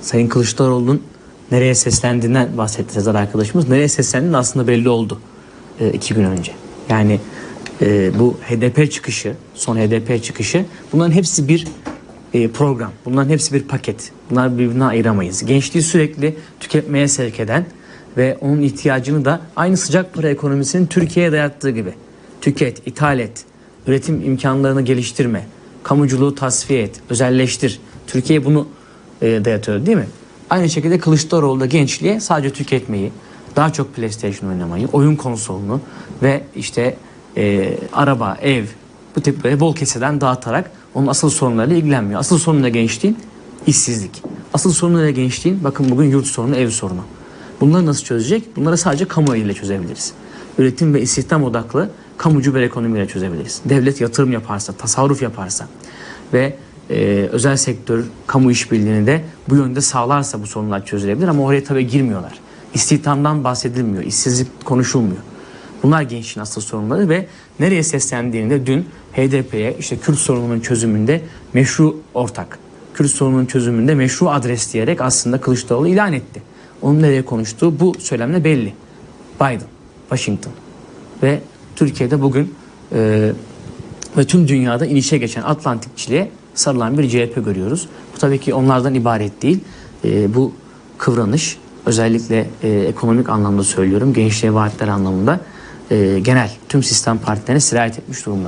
Sayın Kılıçdaroğlu'nun nereye seslendiğinden bahsetti Sezer arkadaşımız. Nereye seslendiği aslında belli oldu e, iki gün önce. Yani e, bu HDP çıkışı, son HDP çıkışı bunların hepsi bir e, program. Bunların hepsi bir paket. Bunlar birbirine ayıramayız. Gençliği sürekli tüketmeye sevk eden ve onun ihtiyacını da aynı sıcak para ekonomisinin Türkiye'ye dayattığı gibi tüket, ithal et, üretim imkanlarını geliştirme, kamuculuğu tasfiye et, özelleştir. Türkiye bunu e, dayatıyor değil mi? Aynı şekilde Kılıçdaroğlu da gençliğe sadece tüketmeyi, daha çok PlayStation oynamayı, oyun konsolunu ve işte e, araba, ev bu tip böyle bol keseden dağıtarak onun asıl sorunlarıyla ilgilenmiyor. Asıl sorunu da gençliğin işsizlik. Asıl sorunu da gençliğin bakın bugün yurt sorunu, ev sorunu. Bunları nasıl çözecek? Bunları sadece kamu eliyle çözebiliriz. Üretim ve istihdam odaklı kamucu bir ekonomiyle çözebiliriz. Devlet yatırım yaparsa, tasarruf yaparsa ve e, özel sektör kamu işbirliğini de bu yönde sağlarsa bu sorunlar çözülebilir ama oraya tabii girmiyorlar. İstihdamdan bahsedilmiyor, işsizlik konuşulmuyor. Bunlar gençliğin asıl sorunları ve nereye seslendiğinde dün HDP'ye işte Kürt sorununun çözümünde meşru ortak, Kürt sorununun çözümünde meşru adres diyerek aslında Kılıçdaroğlu ilan etti. Onun nereye konuştuğu bu söylemle belli. Biden, Washington ve Türkiye'de bugün e, ve tüm dünyada inişe geçen Atlantikçiliğe sarılan bir CHP görüyoruz. Bu tabii ki onlardan ibaret değil. E, bu kıvranış özellikle e, ekonomik anlamda söylüyorum, gençliğe vaatler anlamında e, genel tüm sistem partilerine sirayet etmiş durumda.